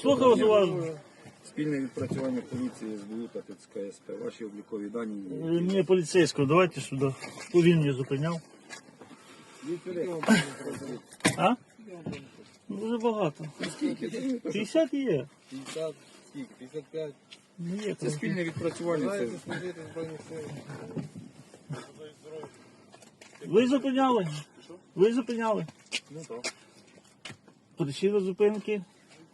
Слухаю вас уважно. Спільне відпрацювання поліції СБУ та ТЦК СП. Ваші облікові дані. Е, Мені поліцейського, давайте сюди. Хто він мені зупиняв? А? Ну, Дуже багато. Скільки? Це, не то, що 50 є. 50, скільки? 55. Ну, є це спільне відпрацювання. Це Знаєте, служити в Збройних силах. Ви зупиняли? Ви зупиняли? ну, так. Причина зупинки?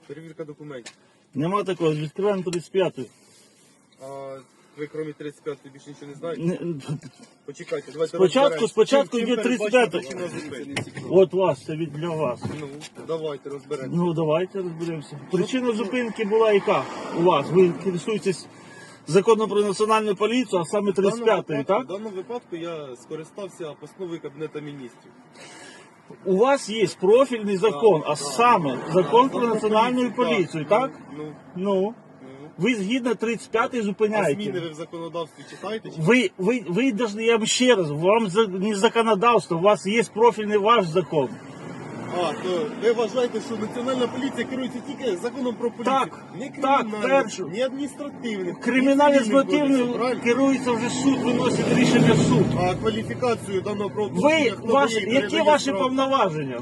Перевірка документів. Нема такого, відкриваємо 35-ю. А ви крім 35 більше нічого не знаєте? Почекайте, давайте Спочатку- розберемось. спочатку Чим- чим йде передбачена 35-й. причина зупинки? От вас, це від для вас. Ну, давайте розберемося. Ну давайте розберемося. Причина зупинки була яка у вас? Ви користуєтесь законом про національну поліцію, а саме 35-ї, випадку- В так? даному випадку я скористався постановою Кабінету міністрів. У вас є профільний закон, а саме закон про національну поліцію, так? Ну, Ну, ну. ви згідно 35-ї А зміни зупиняєте. ви в законодавстві читаєте? чи Ви, ви, ви должны, я вам ще раз, вам за- не законодавство, у вас є профільний ваш закон. А, то ви вважаєте, що національна поліція керується тільки законом про поліцію? Так, не так, перше. не адміністративним. Кримінальний не цивільним кодексом, злочинний правильно? керується вже суд, виносить рішення суд. А кваліфікацію даного правопорушення Ви, хто дає які передає ваші справу? повноваження?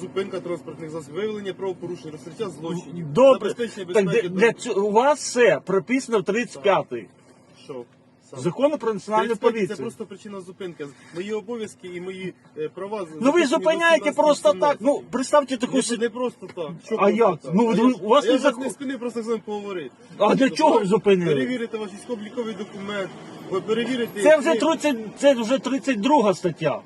Зупинка транспортних засобів, виявлення правопорушень, розкриття злочинів, Добре, забезпечення так безпеки. для, для цього, у вас все прописано в 35-й. Що? Саме. Закону про національну 35 Це поліцію. просто причина зупинки. Мої обов'язки і мої е, права. Ну ви зупиняєте просто так. Ну, представте таку Не, ситуацію. не просто так. Що А просто як? так? Ну, А ви- я- у вас а я не вас закон- не спинив, просто з вами поговорити. А для чого ви зупинили? Перевірити ваш військово-обліковий документ, ви перевірите. Це вже які- 30, це вже 32 стаття.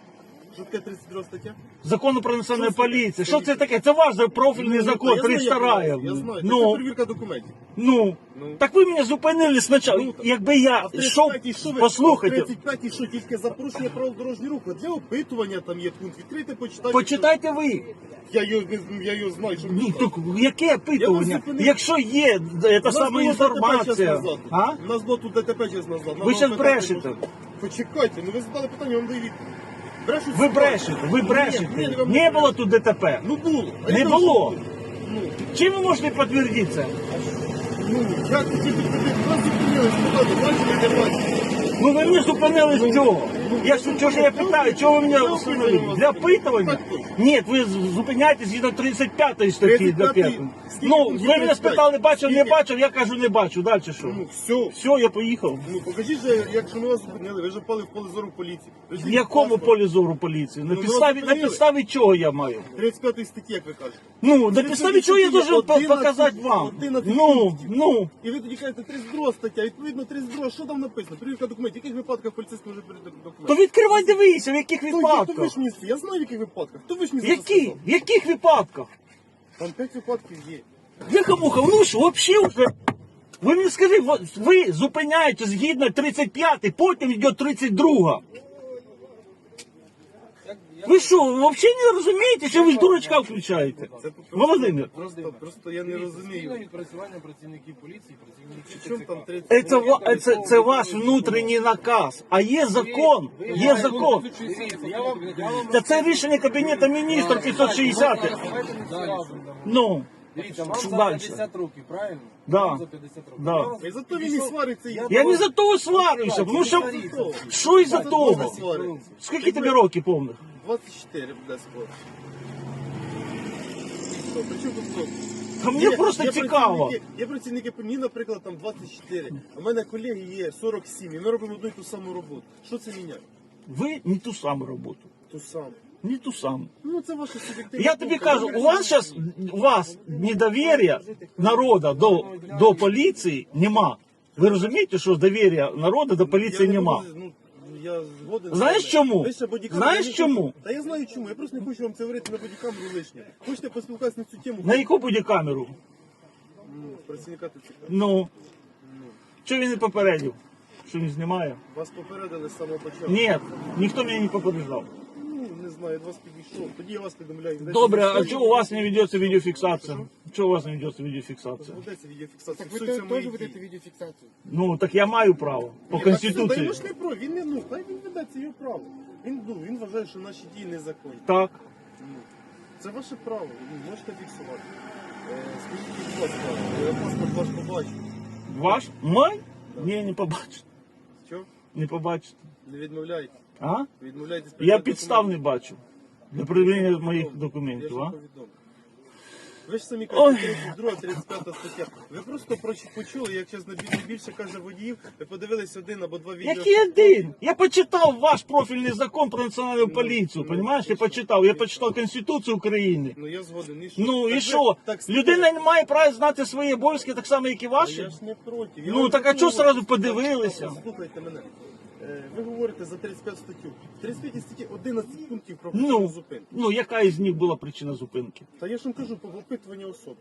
Що таке 32 стаття? Закону про національну Що це поліцію. Що це таке? Це ваш профільний Ну, закон, я знаю, 302. Я знаю, я знаю. Це Ну, перевірка документів. ну. Ну. Так ви мене зупинили спочатку. Ну, так. Якби я йшов, 35-й що ви? послухайте, 35-й що, тільки за порушення правил дорожнього руху? Для опитування там є пункт. Відкрийте, почитайте. почитайте ви. Я його, не- я його знаю, що Ні, так яке опитування? зупинив. Якщо є У та сама інформація. А? У нас було тут ДТП час назад. Ви щас брешете. Почекайте, ну ви задали питання, я вам даю відповідь. Брешуть Ви брешете, ви Ні, брешете. ні, Не було тут ДТП. Ну було. Не я було. Ну, Чим ви можете підтвердити це? ну, як ви тільки туди, вас зупинили, спитали, бачили, не бачили. Ну ви не зупинились? Ну, Я що, чого ж я питаю, чого ви мене для опитування Для опитування? Ні, ви зупиняєтесь згідно 35 статті для 35-й, п'ятої. Ну, ви мене спитали, бачив, не бачив, я кажу, не бачу. Далі що? Ну, все. Все, я поїхав. Ну, покажіть же, якщо ми вас зупинили, ви ж впали в поле зору поліції. Ви ж В якому паспорт. полі зору поліції? На Ну, підставі, на підставі чого я маю? 35 статті, як ви кажете. Ну, на підставі чого я должен по- 11 показати вам? 11 Ну, пунктів. ну. І ви тоді кажете 32 стаття, відповідно 32, що там написано? Перевірка документів. В яких випадках поліцейський може перевірити То відкривай, дивися, в яких Хто, є, хто випадках. ви ж мені, я знаю в яких випадках. То ви ж мені Які? В яких випадках? Там 5 випадків є. Яка-муха, ну ж, взагалі вже. Ви мені скажіть, ви- ви зупиняєте згідно 35, потім йде 32. Ви що, ви взагалі не розумієте, що ви ж дурачка включаєте? Це Володимир, Просто, просто я не розумію. відпрацювання працівників поліції, працівників чому там ТЦК. 30? це, ва- це, це ваш внутрішній наказ, а є закон, є закон. Я вам, я вам Та це рішення Кабінету міністрів 560. Давайте. Ну, Дивіться, вам за дальше? 50 років, правильно? Да. Вам за 50 років. Да. Я вас І зато він і підійшов- свариться. і- я не за того сварюся, тому що що із-за того? свариться. Скільки тобі років повних? 24 буде скоро. Що, при чому тут рок? Та мені Є- просто є цікаво. працівники- Є працівники, мені, наприклад, там 24. А в мене колеги є 47, і ми робимо одну і ту саму роботу. Що це міняє? Ви не ту саму роботу. Ту саму. Не ту саму. Ну це ваше суб'єктивне. Я тобі кажу, у вас зараз у вас недовір'я народу до, до поліції нема. Ви розумієте, що довір'я народу до поліції нема? Ну, я згоден. Знаєш з вами. чому? Ви ще бодікамеру Знаєш не чому? хочете- Та я знаю чому. Я просто не хочу вам це говорити на бодікамеру лишнє. Хочете поспілкуватися на цю тему? На яку буде камеру? Ну, працівника ТЦК. Ну. Чого він не попередив? Що він знімає? Вас попередили з самого початку. Ні, ніхто мене не попереджав. Ну, знаю, я до вас підійшов. Тоді я вас повідомляю. Добре, а чого у вас не ведеться відеофіксація? Чого у вас не ведеться відеофіксація? Ведеться відеофіксація. Так ви те- мої теж дії. ведете відеофіксацію? Ну так я маю право по Та конституції. йому ж не про, він не ну, хай він веде це його право. Він ну він вважає, що наші дії незаконні. Так. Ну, Це ваше право, ви можете фіксувати. Е, Скажіть, будь ласка, я паспорт ваш побачу. Ваш? Мой? Ні, не побачите. Що? Не побачите. Не відмовляйте. А? Відмовляйтесь. Я підстав не бачу. Для перевірення моїх документів, а? Ви ж самі кажете 32, 35 стаття. Ви просто почули, як зараз найбільше каже водіїв, ви подивились один або два відео. Який один? Я почитав ваш профільний закон про національну поліцію, розумієш? Я почитав. Я почитав Конституцію України. Ну я згоден. І що? Ну і що? Людина не має права знати свої обов'язки так само, як і Я ваші? ж не проти. Я Ну, так а чого сразу подивилися? Слухайте мене. Е, Ви говорите за 35 статтю. В 35 статті 11 пунктів про Ну, зупинки. ну яка із них була причина зупинки? Та я ж вам кажу про опитування особи.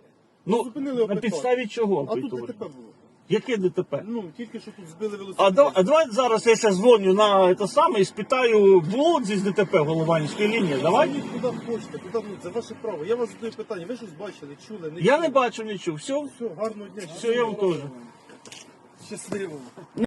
Ну, зупинили на опитування. підставі чого А тут? ДТП було. Яке ДТП? Ну, тільки що тут збили велосипед. А, да, а давай зараз я зараз дзвоню на це саме і спитаю, було здесь ДТП в Голованівській лінії? Давай. Дзвоніть куди хочете, куди ну, це ваше право. Я вас задаю питання. Ви щось бачили, чули, не Я чули? не бачу нічого. Все, Все, гарного дня. все, я вам теж. Щасливо.